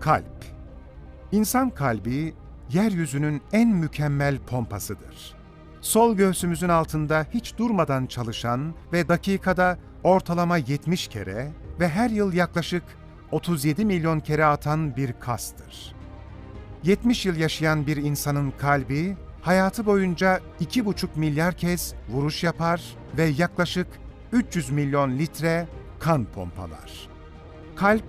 Kalp İnsan kalbi, yeryüzünün en mükemmel pompasıdır. Sol göğsümüzün altında hiç durmadan çalışan ve dakikada ortalama 70 kere ve her yıl yaklaşık 37 milyon kere atan bir kastır. 70 yıl yaşayan bir insanın kalbi, hayatı boyunca 2,5 milyar kez vuruş yapar ve yaklaşık 300 milyon litre kan pompalar. Kalp,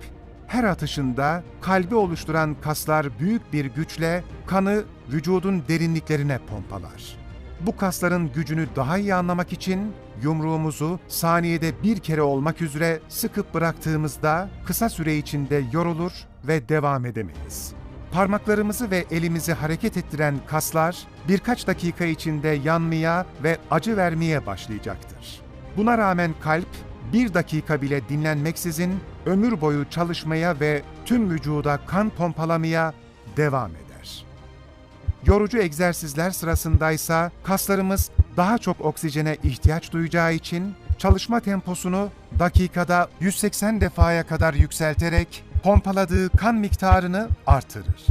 her atışında kalbi oluşturan kaslar büyük bir güçle kanı vücudun derinliklerine pompalar. Bu kasların gücünü daha iyi anlamak için yumruğumuzu saniyede bir kere olmak üzere sıkıp bıraktığımızda kısa süre içinde yorulur ve devam edemeyiz. Parmaklarımızı ve elimizi hareket ettiren kaslar birkaç dakika içinde yanmaya ve acı vermeye başlayacaktır. Buna rağmen kalp bir dakika bile dinlenmeksizin ömür boyu çalışmaya ve tüm vücuda kan pompalamaya devam eder. Yorucu egzersizler sırasındaysa kaslarımız daha çok oksijene ihtiyaç duyacağı için çalışma temposunu dakikada 180 defaya kadar yükselterek pompaladığı kan miktarını artırır.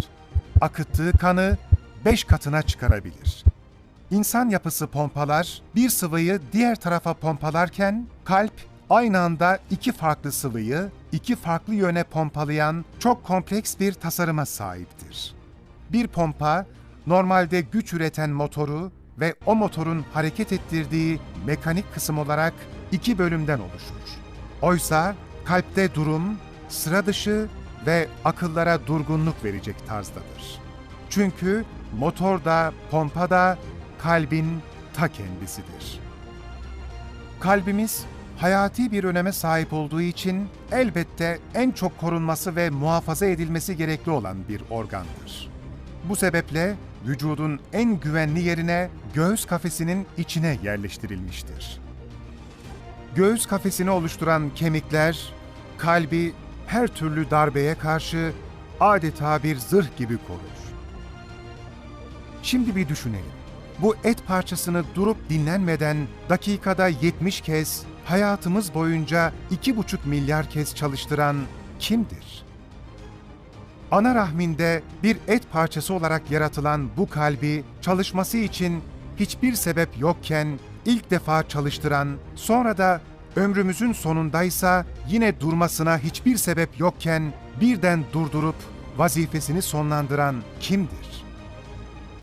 Akıttığı kanı 5 katına çıkarabilir. İnsan yapısı pompalar bir sıvıyı diğer tarafa pompalarken kalp aynı anda iki farklı sıvıyı iki farklı yöne pompalayan çok kompleks bir tasarıma sahiptir. Bir pompa normalde güç üreten motoru ve o motorun hareket ettirdiği mekanik kısım olarak iki bölümden oluşur. Oysa kalpte durum sıra dışı ve akıllara durgunluk verecek tarzdadır. Çünkü motor da pompa da kalbin ta kendisidir. Kalbimiz hayati bir öneme sahip olduğu için elbette en çok korunması ve muhafaza edilmesi gerekli olan bir organdır. Bu sebeple vücudun en güvenli yerine göğüs kafesinin içine yerleştirilmiştir. Göğüs kafesini oluşturan kemikler, kalbi her türlü darbeye karşı adeta bir zırh gibi korur. Şimdi bir düşünelim. Bu et parçasını durup dinlenmeden dakikada 70 kez, hayatımız boyunca 2,5 milyar kez çalıştıran kimdir? Ana rahminde bir et parçası olarak yaratılan bu kalbi çalışması için hiçbir sebep yokken ilk defa çalıştıran, sonra da ömrümüzün sonundaysa yine durmasına hiçbir sebep yokken birden durdurup vazifesini sonlandıran kimdir?